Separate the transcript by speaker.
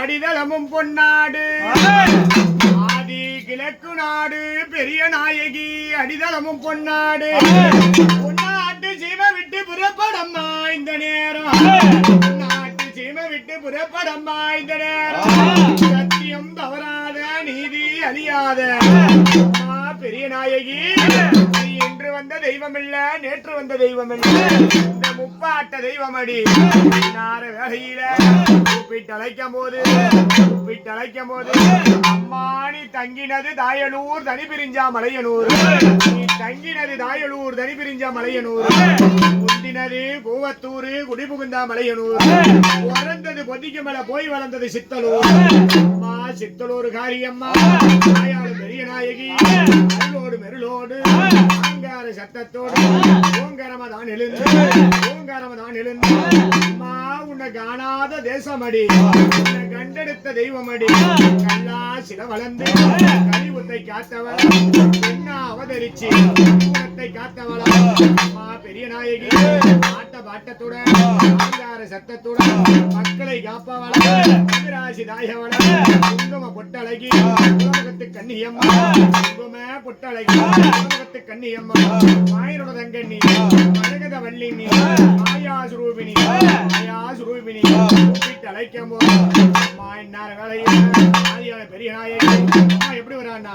Speaker 1: அடிதளமும் பொன்னாடு. ஆதி கிழக்கு நாடு பெரிய நாயகி அடிதளமும் பொன்னாடு. பொன்னாட்டு ஜீவ விட்டு புறப்படம்மா இந்த நேரம். சத்தியம் தவறாத நீதி அழியாத. பெரிய நாயகி இன்று வந்த தெய்வம் இல்ல நேற்று வந்த தெய்வம் இல்ல இந்த முப்பாட்ட தெய்வம் அடி நார வேலையில கூப்பிட்டு அழைக்கும் போது கூப்பிட்டு அழைக்கும் போது அம்மா நீ தங்கினது தாயலூர் தனி பிரிஞ்சா மலையனூர். தாயலூர் தனி பிரிஞ்சா மலையனூர் முந்தினது கூவத்தூர் குடிபுகுந்தா மலையனூர். பிறந்தது பொதிக்கு மேல போய் வளர்ந்தது சித்தலூர். அம்மா சித்தலூர் காரியம்மா. தாயாளு பெரிய நாயகி. அருளோடு மெருளோடு. அங்கார சத்தத்தோடு. ஓங்காரமா தான் எழுந்து. ஓங்காரமா தான் எழுந்து. அம்மா உன்னை காணாத தேசமடி. உன்னை கண்டெடுத்த தெய்வமடி. கல்லா சில வளர்ந்து கலிவுத்தை காத்தவள். பெண்ணா அவதரிச்சு ஊனத்தை காத்தவளா. அம்மா பெரிய நாயகி ஆட்ட பாட்டத்துடன் ஆங்கார சத்தத்துடன் மக்களை காப்பவளா. ராசி தாயவள. குங்கும பொட்டழகி உலகத்து கண்ணியம்மா குங்கும பொட்டழகி உலகத்து கண்ணியம்மா மாயனோட தங்கண்ணி மரகத வள்ளி நீ மாயா சுரூபிணி மாயா சுரூபிணி கூப்பிட்டு அழைக்கும் அம்மா பெரிய நாயகி. எப்படி வரான்னா